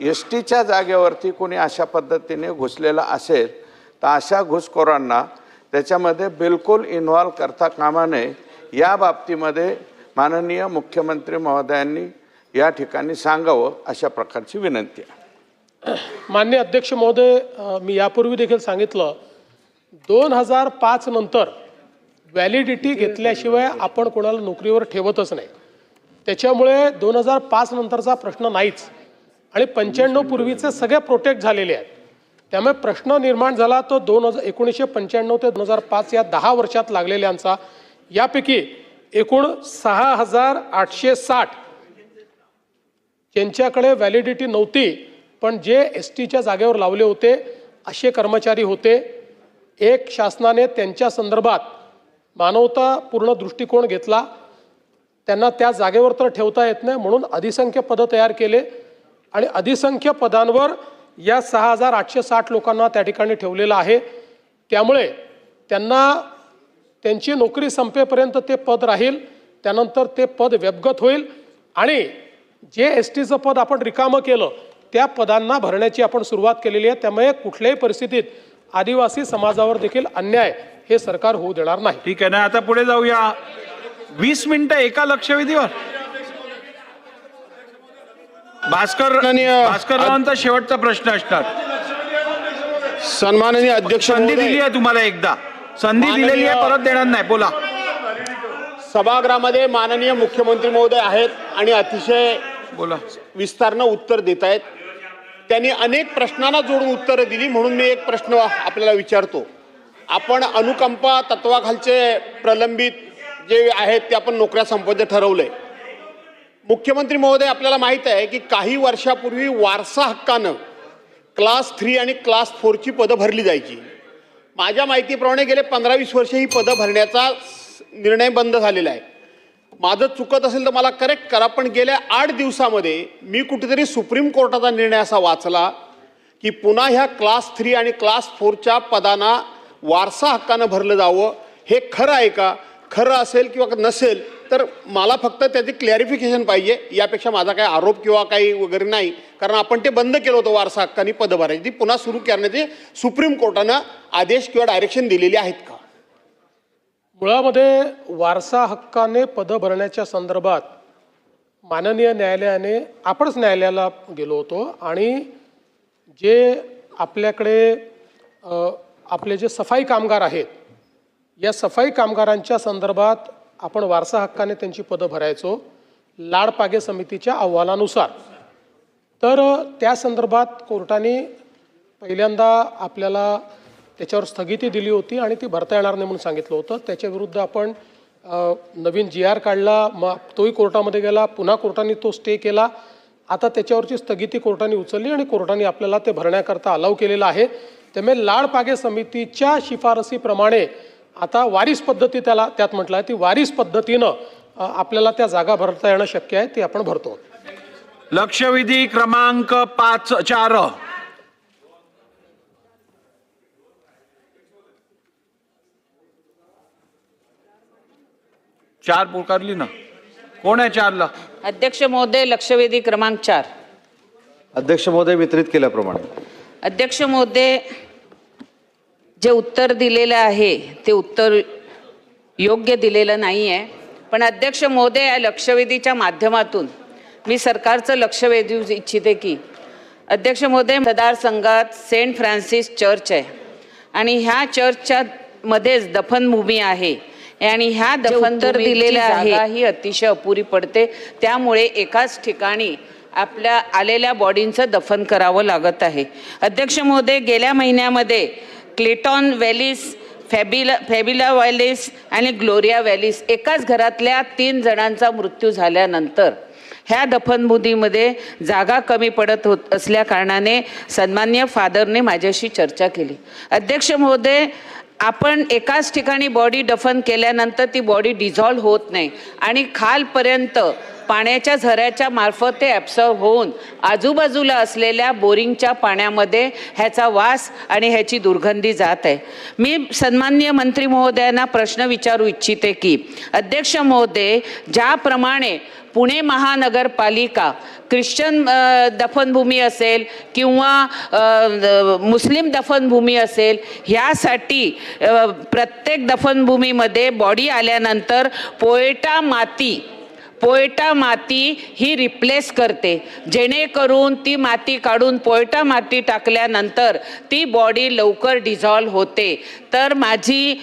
S टीच्या जागेवरती कोणी अशा पद्धतीने घुसलेला असेल तर अशा घुसखोरांना त्याच्यामध्ये बिलकुल इन्व्हॉल्व करता कामा नये. या बाबतीमध्ये माननीय मुख्यमंत्री महोदयांनी या ठिकाणी सांगावं अशा प्रकारची विनंती आहे. मान्य अध्यक्ष महोदय मी यापूर्वी देखील सांगितलं दोन हजार पाच नंतर व्हॅलिडिटी घेतल्याशिवाय आपण कोणाला नोकरीवर ठेवतच नाही. त्याच्यामुळे दोन हजार पाच नंतरचा प्रश्न नाहीच. आणि पंच्याण्णव पूर्वीचे सगळे प्रोटेक्ट झालेले आहेत. त्यामुळे प्रश्न निर्माण झाला तो दोन हजार एकोणीसशे पंच्याण्णव ते दोन हजार पाच या दहा वर्षात लागलेल्यांचा. यापैकी एकूण सहा हजार आठशे साठ ज्यांच्याकडे व्हॅलिडिटी नव्हती पण जे एस टीच्या जागेवर लावले होते असे कर्मचारी होते. एक शासनाने त्यांच्या संदर्भात मानवतापूर्ण दृष्टिकोन घेतला. त्यांना त्या जागेवर तर ठेवता येत नाही म्हणून अधिसंख्य पदं तयार केले. आणि अधिसंख्य पदांवर या सहा हजार आठशे साठ लोकांना त्या ठिकाणी ठेवलेलं आहे. त्यामुळे त्यांना त्यांची नोकरी संपेपर्यंत ते पद राहील त्यानंतर ते पद व्यपगत होईल आणि जे एस टीचं पद आपण रिकामं केलं त्या पदांना भरण्याची आपण सुरुवात केलेली आहे. त्यामुळे कुठल्याही परिस्थितीत आदिवासी समाजावर देखील अन्याय हे सरकार होऊ देणार नाही. ठीक आहे ना आता पुढे जाऊया. वीस मिनिटं एका लक्षवेधीवर. भास्कर माननीय- भास्कररावांचा शेवटचा प्रश्न असणार. सन्माननीय अध्यक्ष संधी दिली आहे तुम्हाला एकदा. संधी दिलेली आहे परत देणार नाही. बोला. सभागृहामध्ये माननीय मुख्यमंत्री महोदय आहेत आणि अतिशय बोला. विस्तारनं उत्तर देत आहेत. त्यांनी अनेक प्रश्नांना जोडून उत्तरं दिली म्हणून मी एक प्रश्न आपल्याला विचारतो. आपण अनुकंपा तत्वाखालचे प्रलंबित जे आहेत ते आपण नोकऱ्या संपवते ठरवलंय. मुख्यमंत्री महोदय आपल्याला माहीत आहे की काही वर्षापूर्वी वारसा हक्कानं क्लास थ्री आणि क्लास फोरची पदं भरली जायची. माझ्या माहितीप्रमाणे गेले पंधरा वीस वर्ष ही पदं भरण्याचा स- निर्णय बंद झालेला आहे. माझं चुकत असेल तर मला करेक्ट करा पण गेल्या आठ दिवसामध्ये मी कुठेतरी सुप्रीम कोर्टाचा निर्णय असा वाचला की पुन्हा ह्या क्लास थ्री आणि क्लास फोरच्या पदांना वारसा हक्कानं भरलं जावं. हे खरं आहे का? खरं असेल किंवा नसेल तर मला फक्त त्याची क्लॅरिफिकेशन पाहिजे. यापेक्षा माझा काही आरोप किंवा काही वगैरे नाही. कारण आपण ते बंद केलं होतं वारसा हक्कानी पदं भरायची ती पुन्हा सुरू करण्याचे सुप्रीम कोर्टानं आदेश किंवा डायरेक्शन दिलेली आहेत का? मुळामध्ये वारसा हक्काने पदं भरण्याच्या संदर्भात माननीय न्यायालयाने आपणच न्यायालयाला गेलो होतो आणि जे आपल्याकडे आपले जे सफाई कामगार आहेत या सफाई कामगारांच्या संदर्भात आपण वारसा हक्काने त्यांची पदं भरायचो लाडपागे समितीच्या अहवालानुसार. तर त्या संदर्भात कोर्टाने पहिल्यांदा आपल्याला त्याच्यावर स्थगिती दिली होती आणि ती भरता येणार नाही म्हणून सांगितलं होतं. त्याच्याविरुद्ध आपण नवीन जी आर काढला मग तोही कोर्टामध्ये गेला पुन्हा कोर्टाने तो स्टे केला. आता त्याच्यावरची स्थगिती कोर्टाने उचलली आणि कोर्टाने आपल्याला ते भरण्याकरता अलाव केलेलं आहे. त्यामुळे लाडपागे समितीच्या शिफारसीप्रमाणे आता वारीस पद्धती त्याला त्यात म्हटलं आहे ती वारीस पद्धतीनं आपल्याला त्या जागा भरता येणं शक्य आहे ती आपण भरतो. लक्षवेधी क्रमांक पाच चार. चार पुकारली ना. कोण आहे चारला? अध्यक्ष महोदय लक्षवेधी क्रमांक चार. अध्यक्ष महोदय वितरित केल्याप्रमाणे. अध्यक्ष महोदय जे उत्तर दिलेलं आहे ते उत्तर योग्य दिलेलं नाही आहे पण अध्यक्ष महोदय या लक्षवेधीच्या माध्यमातून मी सरकारचं लक्ष वेधू इच्छिते की अध्यक्ष महोदय मतदारसंघात सेंट फ्रान्सिस चर्च आहे. आणि ह्या चर्चच्या मध्येच दफनभूमी आहे. आणि ह्या दफन तर दिलेल्या आहे ही अतिशय अपुरी पडते. त्यामुळे एकाच ठिकाणी आपल्या आलेल्या बॉडींचं दफन करावं लागत आहे. अध्यक्ष महोदय गेल्या महिन्यामध्ये क्लेटॉन व्हॅलिस फॅबिला फॅबिला व्हॅलिस आणि ग्लोरिया व्हॅलिस एकाच घरातल्या तीन जणांचा मृत्यू झाल्यानंतर ह्या दफनभूमीमध्ये जागा कमी पडत होत असल्या कारणाने सन्मान्य फादरने माझ्याशी चर्चा केली. अध्यक्ष महोदय आपण एकाच ठिकाणी बॉडी दफन केल्यानंतर ती बॉडी डिझॉल्व होत नाही. आणि खालपर्यंत पाण्याच्या झऱ्याच्या मार्फत ते ॲब्सॉर्ब होऊन आजूबाजूला असलेल्या बोरिंगच्या पाण्यामध्ये ह्याचा वास आणि ह्याची दुर्गंधी जात आहे. मी सन्मान्य मंत्री महोदयांना प्रश्न विचारू इच्छिते की अध्यक्ष महोदय ज्याप्रमाणे पुणे महानगरपालिका ख्रिश्चन दफनभूमी असेल किंवा मुस्लिम दफनभूमी असेल ह्यासाठी प्रत्येक दफनभूमीमध्ये बॉडी आल्यानंतर पोएटा माती पोयटा माती ही रिप्लेस करते. जेणेकरून ती माती काढून पोयटा माती टाकल्यानंतर ती बॉडी लवकर डिझॉल्व होते. तर माझी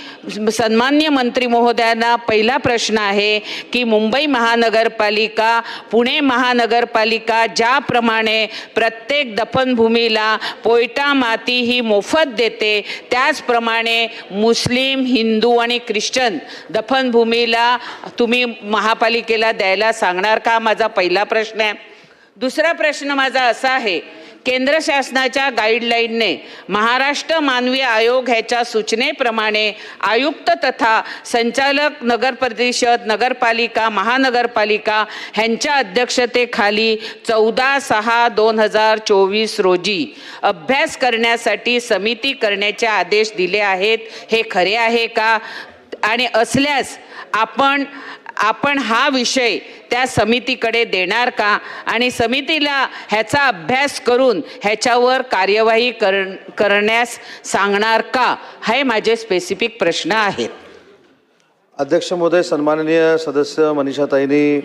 सन्मान्य मंत्री महोदयांना पहिला प्रश्न आहे की मुंबई महानगरपालिका पुणे महानगरपालिका ज्याप्रमाणे प्रत्येक दफनभूमीला पोयटा माती ही मोफत देते त्याचप्रमाणे मुस्लिम हिंदू आणि ख्रिश्चन दफनभूमीला तुम्ही महापालिकेला द्यायला सांगणार का? माझा पहिला प्रश्न आहे. दुसरा प्रश्न माझा असा आहे केंद्र शासनाच्या गाईडलाईनने महाराष्ट्र मानवी आयोग ह्याच्या सूचनेप्रमाणे आयुक्त तथा संचालक नगर परिषद नगरपालिका महानगरपालिका ह्यांच्या अध्यक्षतेखाली चौदा सहा दोन हजार चोवीस रोजी अभ्यास करण्यासाठी समिती करण्याचे आदेश दिले आहेत. हे खरे आहे का? आणि असल्यास आपण आपण हा विषय त्या समितीकडे देणार का? आणि समितीला ह्याचा अभ्यास करून ह्याच्यावर कार्यवाही कर करण्यास सांगणार का? हे माझे स्पेसिफिक प्रश्न आहेत. अध्यक्ष महोदय सन्माननीय सदस्य मनीषाताईंनी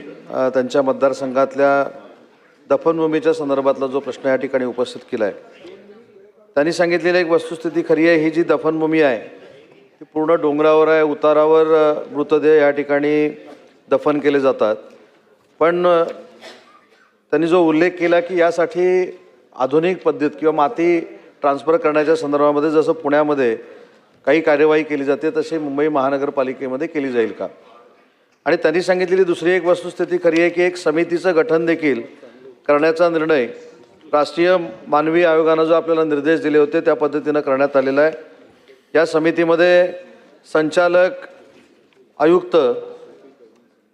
त्यांच्या मतदारसंघातल्या दफनभूमीच्या संदर्भातला जो प्रश्न या ठिकाणी उपस्थित केला आहे त्यांनी सांगितलेली एक वस्तुस्थिती खरी आहे ही जी दफनभूमी आहे ती पूर्ण डोंगरावर आहे उतारावर मृतदेह या ठिकाणी दफन केले जातात. पण त्यांनी जो उल्लेख केला की यासाठी आधुनिक पद्धत किंवा माती ट्रान्सफर करण्याच्या संदर्भामध्ये जसं पुण्यामध्ये काही कार्यवाही केली जाते तशी मुंबई महानगरपालिकेमध्ये केली जाईल का? आणि त्यांनी सांगितलेली दुसरी एक वस्तुस्थिती खरी आहे की एक समितीचं गठन देखील करण्याचा निर्णय राष्ट्रीय मानवी आयोगानं जो आपल्याला निर्देश दिले होते त्या पद्धतीनं करण्यात आलेला आहे. या समितीमध्ये संचालक आयुक्त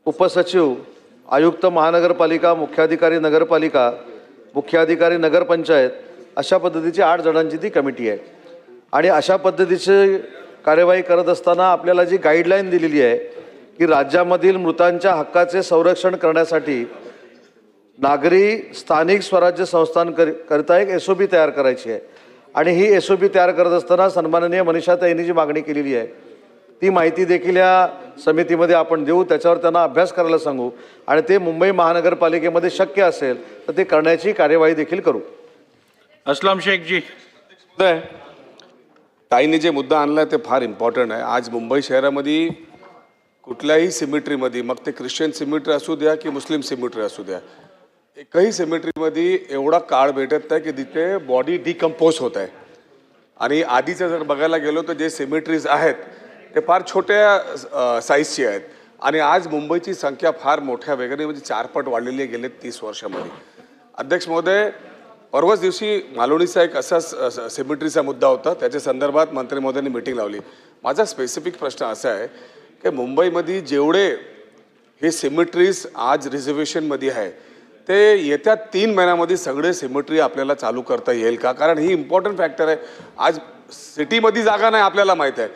उपसचिव आयुक्त महानगरपालिका मुख्याधिकारी नगरपालिका मुख्याधिकारी नगरपंचायत अशा पद्धतीची आठ जणांची ती कमिटी आहे. आणि अशा पद्धतीची कार्यवाही करत असताना आपल्याला जी गाईडलाईन दिलेली आहे की राज्यामधील मृतांच्या हक्काचे संरक्षण करण्यासाठी नागरी स्थानिक स्वराज्य संस्थांकरिता एक एस ओ पी तयार करायची आहे. आणि ही एस ओ पी तयार करत असताना सन्माननीय मनीषा मनीषाताईंनी जी मागणी केलेली आहे ती माहिती देखील या समितीमध्ये आपण देऊ त्याच्यावर त्यांना अभ्यास करायला सांगू. आणि ते मुंबई महानगरपालिकेमध्ये शक्य असेल तर ते करण्याची कार्यवाही देखील करू. असलम शेखजी. ताईने जे मुद्दा आणला ते फार इम्पॉर्टंट आहे. आज मुंबई शहरामध्ये कुठल्याही सिमिट्रीमध्ये मग ते ख्रिश्चन सिमिट्री असू द्या की मुस्लिम सिमिट्री असू द्या एकही सिमिट्रीमध्ये एवढा काळ भेटत नाही की तिथे बॉडी डिकम्पोज होत आहे. आणि आधीचं जर बघायला गेलो तर जे सिमिट्रीज आहेत ते फार छोट्या साईजचे आहेत. आणि आज मुंबईची संख्या फार मोठ्या वेगाने म्हणजे चारपट वाढलेली आहे गेले तीस वर्षामध्ये. अध्यक्ष महोदय परवाच दिवशी मालोणीचा एक असाच सेमिट्रीचा मुद्दा होता. त्याच्या संदर्भात मंत्री महोदयांनी मिटिंग लावली. माझा स्पेसिफिक प्रश्न असा आहे की मुंबईमध्ये जेवढे हे सिमेट्रीज आज रिझर्वेशनमध्ये आहे ते येत्या तीन महिन्यामध्ये सगळे सिमेट्री आपल्याला चालू करता येईल का? कारण ही इम्पॉर्टंट फॅक्टर आहे. आज सिटीमध्ये जागा नाही आपल्याला माहीत आहे.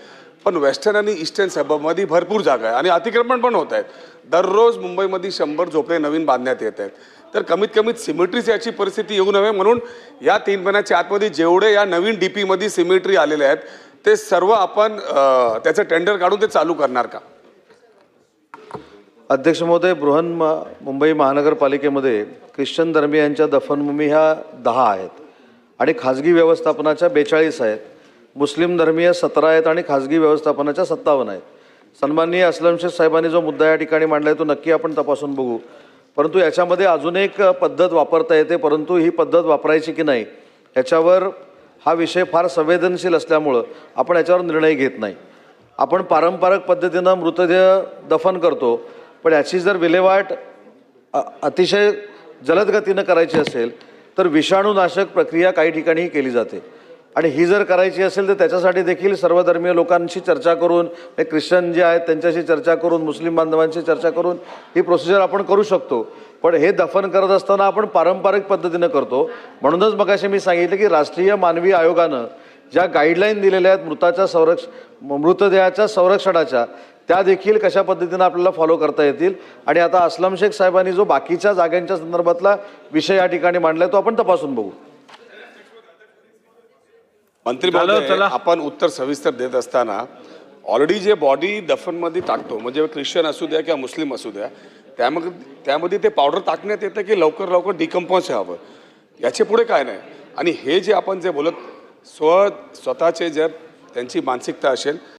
पण वेस्टर्न आणि ईस्टर्न सबमध्ये भरपूर जागा आहे. आणि अतिक्रमण पण होत आहेत. दररोज मुंबईमध्ये शंभर झोपडे नवीन बांधण्यात येत आहेत. तर कमीत कमीत सिमेट्रीज याची परिस्थिती येऊ नये म्हणून या तीन महिन्याच्या आतमध्ये जेवढे या नवीन डी पीमध्ये सिमेट्री आलेले आहेत ते सर्व आपण त्याचं टेंडर काढून ते चालू करणार का? अध्यक्ष महोदय बृहन मुंबई महानगरपालिकेमध्ये ख्रिश्चन धर्मियांच्या दफनभूमी ह्या दहा आहेत. आणि खाजगी व्यवस्थापनाच्या बेचाळीस आहेत. मुस्लिम धर्मीय सतरा आहेत आणि खाजगी व्यवस्थापनाच्या सत्तावन्न आहेत. सन्माननीय असलम शेख साहेबांनी जो मुद्दा या ठिकाणी मांडला आहे तो नक्की आपण तपासून बघू. परंतु याच्यामध्ये अजून एक पद्धत वापरता येते परंतु ही पद्धत वापरायची की नाही याच्यावर हा विषय फार संवेदनशील असल्यामुळं आपण याच्यावर निर्णय घेत नाही. आपण पारंपरिक पद्धतीनं मृतदेह दफन करतो पण याची जर विल्हेवाट अतिशय जलद गतीनं करायची असेल तर विषाणूनाशक प्रक्रिया काही ठिकाणी केली जाते. आणि ही जर करायची असेल तर त्याच्यासाठी देखील सर्वधर्मीय लोकांशी चर्चा करून म्हणजे ख्रिश्चन जे आहेत त्यांच्याशी चर्चा करून मुस्लिम बांधवांशी चर्चा करून ही प्रोसिजर आपण करू शकतो. पण हे दफन करत असताना आपण पारंपरिक पद्धतीनं करतो. म्हणूनच मगाशी मी सांगितलं की राष्ट्रीय मानवी आयोगानं ज्या गाईडलाईन दिलेल्या आहेत मृताच्या संरक्ष मृतदेहाच्या संरक्षणाच्या त्या देखील कशा पद्धतीनं आपल्याला फॉलो करता येतील? आणि आता असलम शेख साहेबांनी जो बाकीच्या जागांच्या संदर्भातला विषय या ठिकाणी मांडलाय तो आपण तपासून बघू. मंत्री महोदय. आपण उत्तर सविस्तर देत असताना ऑलरेडी जे बॉडी दफनमध्ये टाकतो म्हणजे ख्रिश्चन असू द्या किंवा मुस्लिम असू द्या त्यामध्ये त्यामध्ये ते पावडर टाकण्यात येतं की लवकर लवकर डिकम्पोज व्हावं याचे पुढे काय नाही आणि हे जे आपण जे बोलत स्व स्वतःचे जर त्यांची मानसिकता असेल